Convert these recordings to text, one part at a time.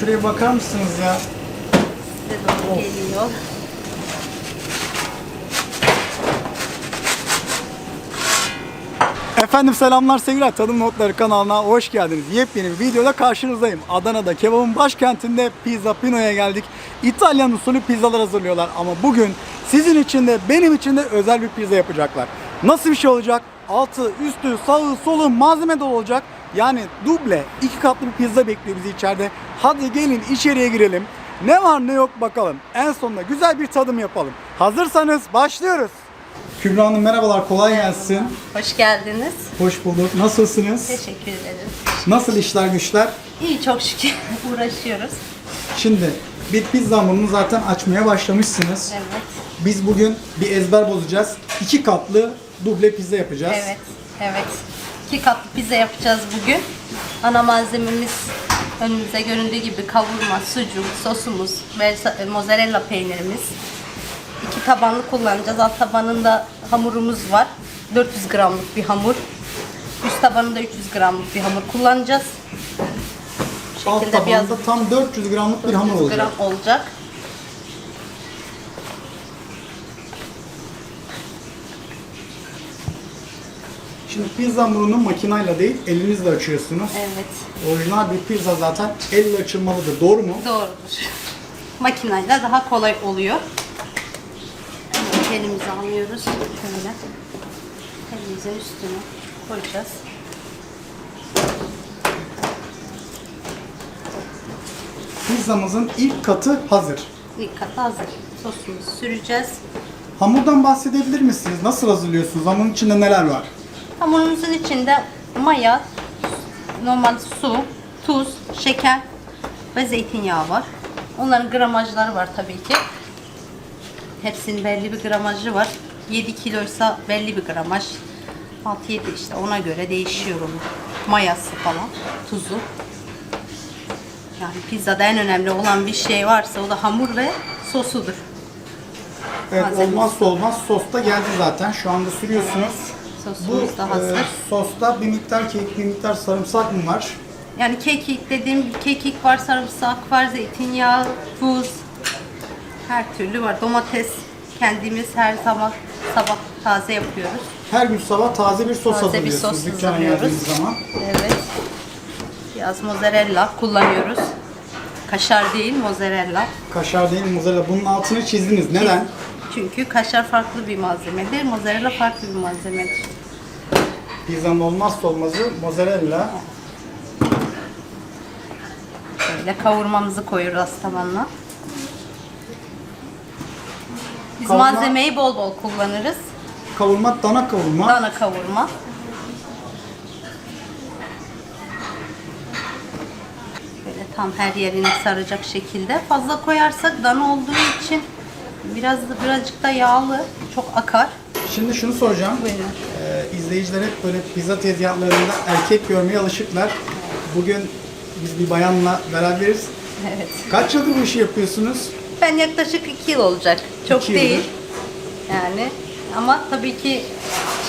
Şuraya bakar mısınız ya? Size doğru geliyor. Efendim selamlar sevgiler Tadım Notları kanalına hoş geldiniz. Yepyeni bir videoda karşınızdayım. Adana'da kebabın başkentinde Pizza Pino'ya geldik. İtalyan usulü pizzalar hazırlıyorlar ama bugün sizin için de benim için de özel bir pizza yapacaklar. Nasıl bir şey olacak? Altı, üstü, sağı, solu malzeme dolu olacak. Yani duble, iki katlı bir pizza bekliyor bizi içeride. Hadi gelin içeriye girelim. Ne var ne yok bakalım. En sonunda güzel bir tadım yapalım. Hazırsanız başlıyoruz. Kübra Hanım merhabalar, kolay gelsin. Hoş geldiniz. Hoş bulduk. Nasılsınız? Teşekkür ederim. Nasıl işler güçler? İyi çok şükür uğraşıyoruz. Şimdi bir pizza hamurunu zaten açmaya başlamışsınız. Evet. Biz bugün bir ezber bozacağız. İki katlı duble pizza yapacağız. Evet. Evet. İki katlı pizza yapacağız bugün. Ana malzememiz önümüze göründüğü gibi kavurma, sucuk, sosumuz ve sa- mozzarella peynirimiz. İki tabanlı kullanacağız. Alt tabanında hamurumuz var. 400 gramlık bir hamur. Üst tabanında 300 gramlık bir hamur kullanacağız. Alt şekilde biraz tabanda tam 400 gramlık bir hamur 400 olacak. gram olacak. Şimdi pizza hamurunu makinayla değil elinizle açıyorsunuz. Evet. Orijinal bir pizza zaten elle açılmalıdır. Doğru mu? Doğrudur. Makinayla daha kolay oluyor. Hemen Elimizi alıyoruz. Şöyle. Elimizin üstüne koyacağız. Pizzamızın ilk katı hazır. İlk kat hazır. Sosumuzu süreceğiz. Hamurdan bahsedebilir misiniz? Nasıl hazırlıyorsunuz? Hamurun içinde neler var? Hamurumuzun içinde maya, normal su, tuz, şeker ve zeytinyağı var. Onların gramajları var tabii ki. Hepsinin belli bir gramajı var. 7 kiloysa belli bir gramaj. 6-7 işte ona göre değişiyor onun. Mayası falan, tuzu. Yani pizzada en önemli olan bir şey varsa o da hamur ve sosudur. Evet, olmazsa olmaz sos da geldi zaten. Şu anda sürüyorsunuz. Bu Sosumuz da hazır. e, sosta bir miktar kek, bir miktar sarımsak mı var? Yani kekik dediğim gibi kekik var, sarımsak var, zeytinyağı, tuz. Her türlü var. Domates kendimiz her zaman sabah taze yapıyoruz. Her gün sabah taze bir sos Taze bir hazırlıyorsunuz sos dükkana hazırlıyoruz. geldiğiniz zaman. Evet. Biraz mozzarella kullanıyoruz. Kaşar değil, mozzarella. Kaşar değil mozzarella. Bunun altını çizdiniz. Neden? Çünkü kaşar farklı bir malzemedir, mozzarella farklı bir malzemedir. Pizzanın olmazsa olmazı mozzarella. Böyle kavurmamızı koyuyoruz tabanına. Biz Kavurma- malzemeyi bol bol kullanırız. Kavurma, dana kavurma. Dana kavurma. Böyle tam her yerini saracak şekilde. Fazla koyarsak dana olduğu için biraz birazcık da yağlı, çok akar. Şimdi şunu soracağım. Buyurun. İzleyiciler hep böyle pizza tezgahlarında erkek görmeye alışıklar. Bugün biz bir bayanla beraberiz. Evet. Kaç yıldır bu işi yapıyorsunuz? Ben yaklaşık 2 yıl olacak. Çok İki değil. yıldır. Yani ama tabii ki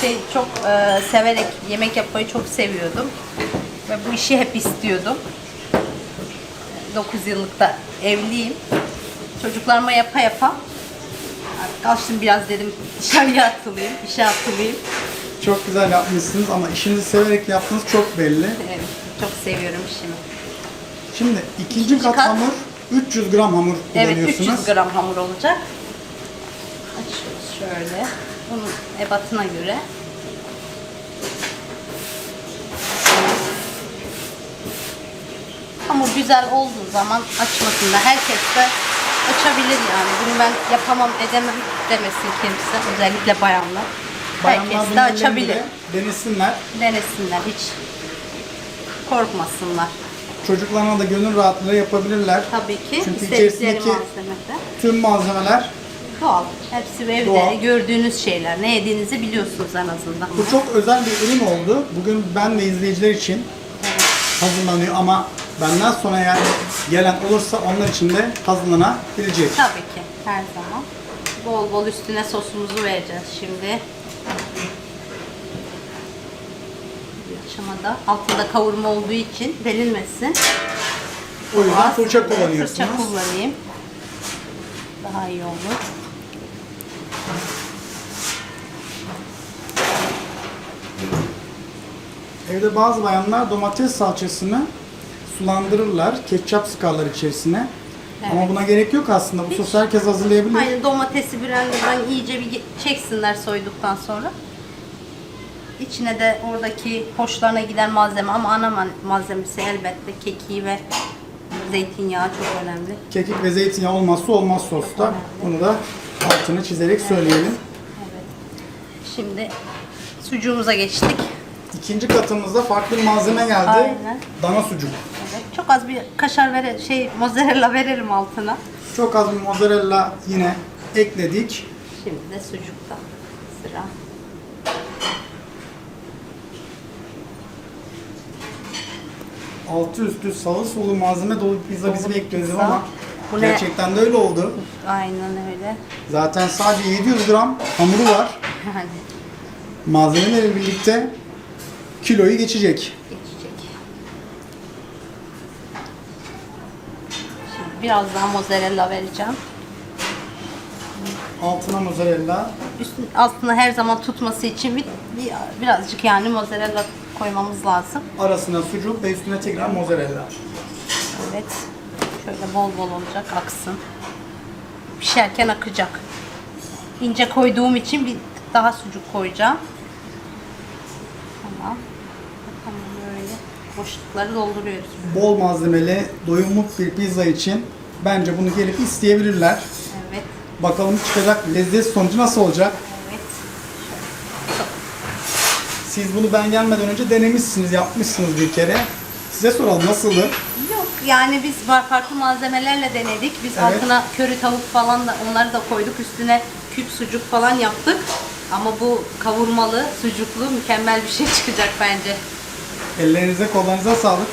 şey çok e, severek yemek yapmayı çok seviyordum. Ve bu işi hep istiyordum. 9 yıllık da evliyim. Çocuklarıma yapa yapa artık alıştım biraz dedim dışarıya atılayım, işe atılayım. Çok güzel yapmışsınız ama işinizi severek yaptığınız çok belli. Evet, çok seviyorum işimi. Şimdi ikinci, İkinci kat, kat. hamur 300 gram hamur Evet, kullanıyorsunuz. 300 gram hamur olacak. Açıyoruz şöyle. Bunun ebatına göre. Hamur güzel olduğu zaman açmasında herkes de açabilir yani. Bunu ben yapamam edemem demesin kimse. Özellikle bayanlar. Bayanlar herkes de bunların açabilir. Denesinler. Denesinler hiç korkmasınlar. Çocuklarına da gönül rahatlığı yapabilirler. Tabii ki Çünkü istedikleri içerisindeki malzemede. tüm malzemeler Doğal. Hepsi evde Doğal. gördüğünüz şeyler. Ne yediğinizi biliyorsunuz en azından. Bu çok özel bir ürün oldu. Bugün ben ve izleyiciler için hazırlanıyor ama benden sonra yani gelen olursa onlar için de hazırlanabilecek. Tabii ki her zaman. Bol bol üstüne sosumuzu vereceğiz şimdi. Bir aşamada altında kavurma olduğu için delinmesin. O yüzden fırça kullanıyorsunuz. Fırça kullanayım. Daha iyi olur. Evde bazı bayanlar domates salçasını sulandırırlar. Ketçap sıkarlar içerisine. Ama Evet. buna gerek yok aslında. Bu sosu herkes hazırlayabilir. Aynı domatesi blenderdan iyice bir çeksinler soyduktan sonra. İçine de oradaki hoşlarına giden malzeme ama ana ma- malzemesi elbette kekiği ve zeytinyağı çok önemli. Kekik ve zeytinyağı olmazsa olmaz sosta. Bunu da altını çizerek söyleyelim. Şimdi sucuğumuza geçtik. İkinci katımızda farklı bir malzeme geldi. Aynen. Dana sucuk. Evet, çok az bir kaşar vere şey mozzarella verelim altına. Çok az bir mozzarella yine ekledik. Şimdi de sucukta sıra. Altı üstü salı solu malzeme dolu bir pizza bizi bekliyordu pizza. ama Bu ne? gerçekten de öyle oldu. Aynen öyle. Zaten sadece 700 gram hamuru var. Yani Malzemelerle birlikte kiloyu geçecek. geçecek. Şimdi biraz daha mozzarella vereceğim. Altına mozzarella. Üstün, altına her zaman tutması için bir, bir birazcık yani mozzarella koymamız lazım. Arasına sucuk ve üstüne tekrar mozzarella. Evet. Şöyle bol bol olacak, aksın. Pişerken akacak. İnce koyduğum için bir tık daha sucuk koyacağım. Tamam. Tamam böyle boşlukları dolduruyoruz. Bol malzemeli, doyumluk bir pizza için bence bunu gelip isteyebilirler. Evet. Bakalım çıkacak lezzet sonucu nasıl olacak? Evet. Siz bunu ben gelmeden önce denemişsiniz, yapmışsınız bir kere. Size soralım nasıldı? Yok yani biz fa- farklı malzemelerle denedik. Biz Evet. altına köri tavuk falan da onları da koyduk. Üstüne küp sucuk falan yaptık. Ama bu kavurmalı, sucuklu mükemmel bir şey çıkacak bence. Ellerinize kollarınıza sağlık.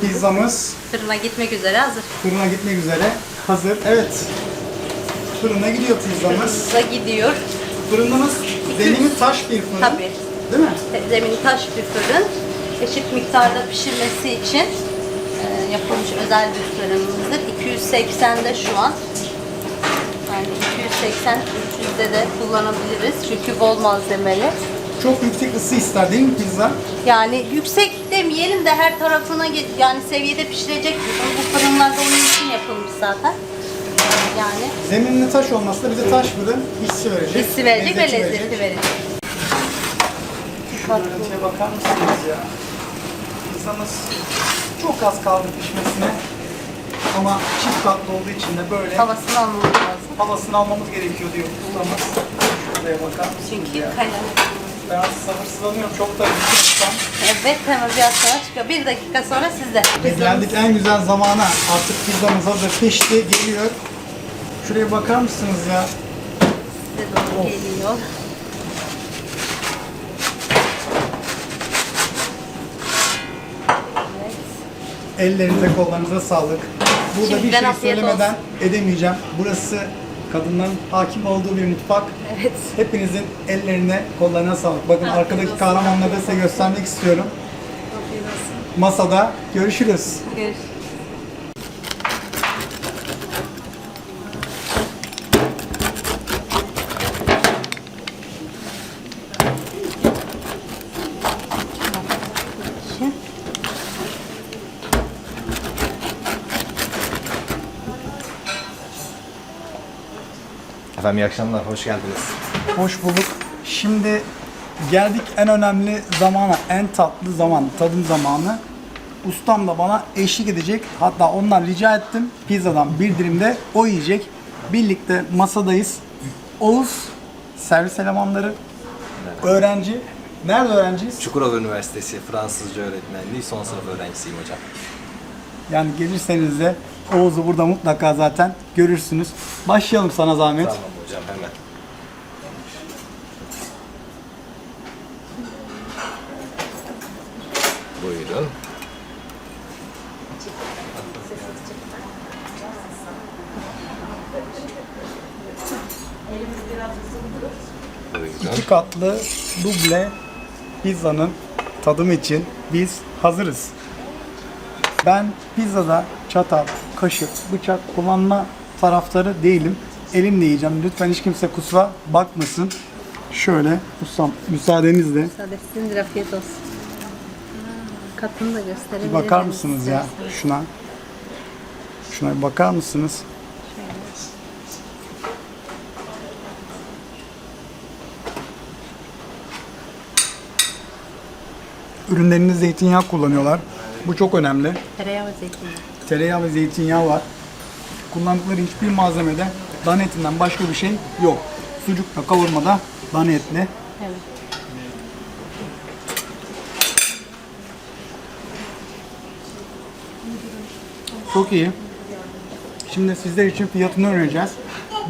Pizzamız Fırına gitmek üzere hazır. fırına gitmek üzere. Hazır. Evet. Fırına gidiyor pizzamız. Pizza gidiyor. Fırınımız zemini taş bir fırın. Tabii. Değil mi? Zemin taş bir fırın. Eşit miktarda pişirmesi için e, yapılmış özel bir fırınımızdır. 280'de şu an. Yani 280 300'de de kullanabiliriz. Çünkü bol malzemeli. Çok yüksek ısı ister değil mi pizza? Yani yüksek demeyelim de her tarafına ge- yani seviyede pişirecek fırın. Bu fırınlar da onun için yapılmış zaten. Yani Zeminli taş olması da bize taş fırın hissi verecek. hissi verecek ve lezzeti verecek. Görüntüye bakar mısınız ya? Pizzamız çok az kaldı pişmesine. Ama çift katlı olduğu için de böyle Havasını almamız lazım. havasını almamız gerekiyor diyor ustamız. Şuraya bakar mısınız Çünkü ya? kalem. Ben sabırsızlanıyorum. Çok da lütfen. Evet hemen biraz sonra çıkıyor. Bir dakika sonra sizde. Geldik en güzel zamana. Artık pizzamız hazır pişti, geliyor. Şuraya bakar mısınız ya? Size doğru geliyor. Evet. Ellerinize kollarınıza sağlık. Burada bir Şimdiden şey afiyet söylemeden edemeyeceğim. Burası kadınların hakim olduğu bir mutfak. Evet. Hepinizin ellerine, kollarına sağlık. Bakın Afiyet arkadaki olsun. kahramanları da size göstermek istiyorum. Masada görüşürüz. Görüşürüz. Efendim iyi akşamlar, hoş geldiniz. Hoş bulduk. Şimdi geldik en önemli zamana, en tatlı zaman, tadım zamanı. Ustam da bana eşlik edecek. Hatta ondan rica ettim. Pizzadan bir dilim de o yiyecek. Birlikte masadayız. Oğuz, servis elemanları, öğrenci. Nerede öğrenciyiz? Çukurova Üniversitesi Fransızca öğretmenliği son sınıf öğrencisiyim hocam. Yani gelirseniz de Oğuz'u burada mutlaka zaten görürsünüz. Başlayalım sana zahmet. Tamam hocam hemen. Buyurun. Buyurun. İki katlı duble pizzanın tadımı için biz hazırız. Ben pizzada çatal, kaşık, bıçak kullanma taraftarı değilim. Elimle yiyeceğim. Lütfen hiç kimse kusura bakmasın. Şöyle ustam müsaadenizle Saadettindir afiyet olsun. Katını da gösterebilirim. bir bakar mısınız ya şuna? Şuna bir bakar mısınız? Ürünlerinde zeytinyağı kullanıyorlar. Bu çok önemli. Tereyağı ve zeytinyağı. Tereyağı ve zeytinyağı var. Kullandıkları hiçbir malzemede dana etinden başka bir şey yok. Sucukla kavurmada dana etli. Evet. Çok iyi. Şimdi sizler için fiyatını öğreneceğiz.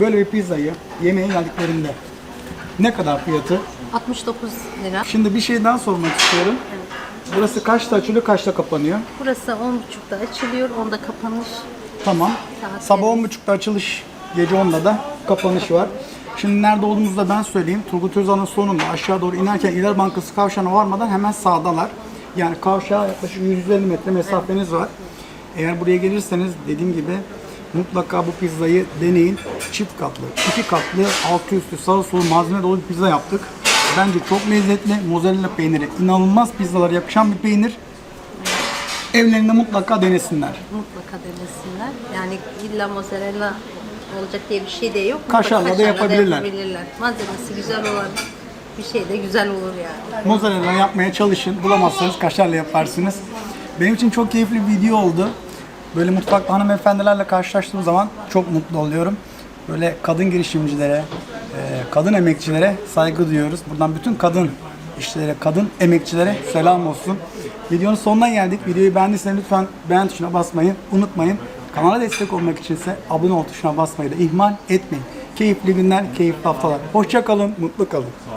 Böyle bir pizzayı yemeğe geldiklerinde ne kadar fiyatı? 69 lira. Şimdi bir şey daha sormak istiyorum. Burası kaçta açılıyor, kaçta kapanıyor? Burası 10.30'da açılıyor, 10'da kapanış. Tamam. Saat Sabah yedi. 10.30'da açılış, gece 10'da da kapanış var. Şimdi nerede olduğumuzu da ben söyleyeyim. Turgut Özal'ın sonunda aşağı doğru inerken İler Bankası kavşağına varmadan hemen sağdalar. Yani kavşağa yaklaşık 150 metre mesafeniz var. Eğer buraya gelirseniz dediğim gibi mutlaka bu pizzayı deneyin. Çift katlı, iki katlı, altı üstü, sağı solu malzeme dolu bir pizza yaptık. Bence çok lezzetli. Mozzarella peyniri inanılmaz pizzalara yakışan bir peynir. Evlerinde mutlaka denesinler. Mutlaka denesinler. Yani illa mozzarella olacak diye bir şey de yok. Kaşarla da yapabilirler. Malzemesi güzel olan bir şey de güzel olur yani. Mozzarella yapmaya çalışın. Bulamazsanız kaşarla yaparsınız. Benim için çok keyifli bir video oldu. Böyle mutfakta hanımefendilerle karşılaştığım zaman çok mutlu oluyorum. Böyle kadın girişimcilere, kadın emekçilere saygı duyuyoruz. Buradan bütün kadın işçilere, kadın emekçilere selam olsun. Videonun sonuna geldik. Videoyu beğendiyseniz lütfen beğen tuşuna basmayı unutmayın. Kanala destek olmak için ise abone ol tuşuna basmayı da ihmal etmeyin. Keyifli günler, keyifli haftalar. Hoşça kalın, mutlu kalın.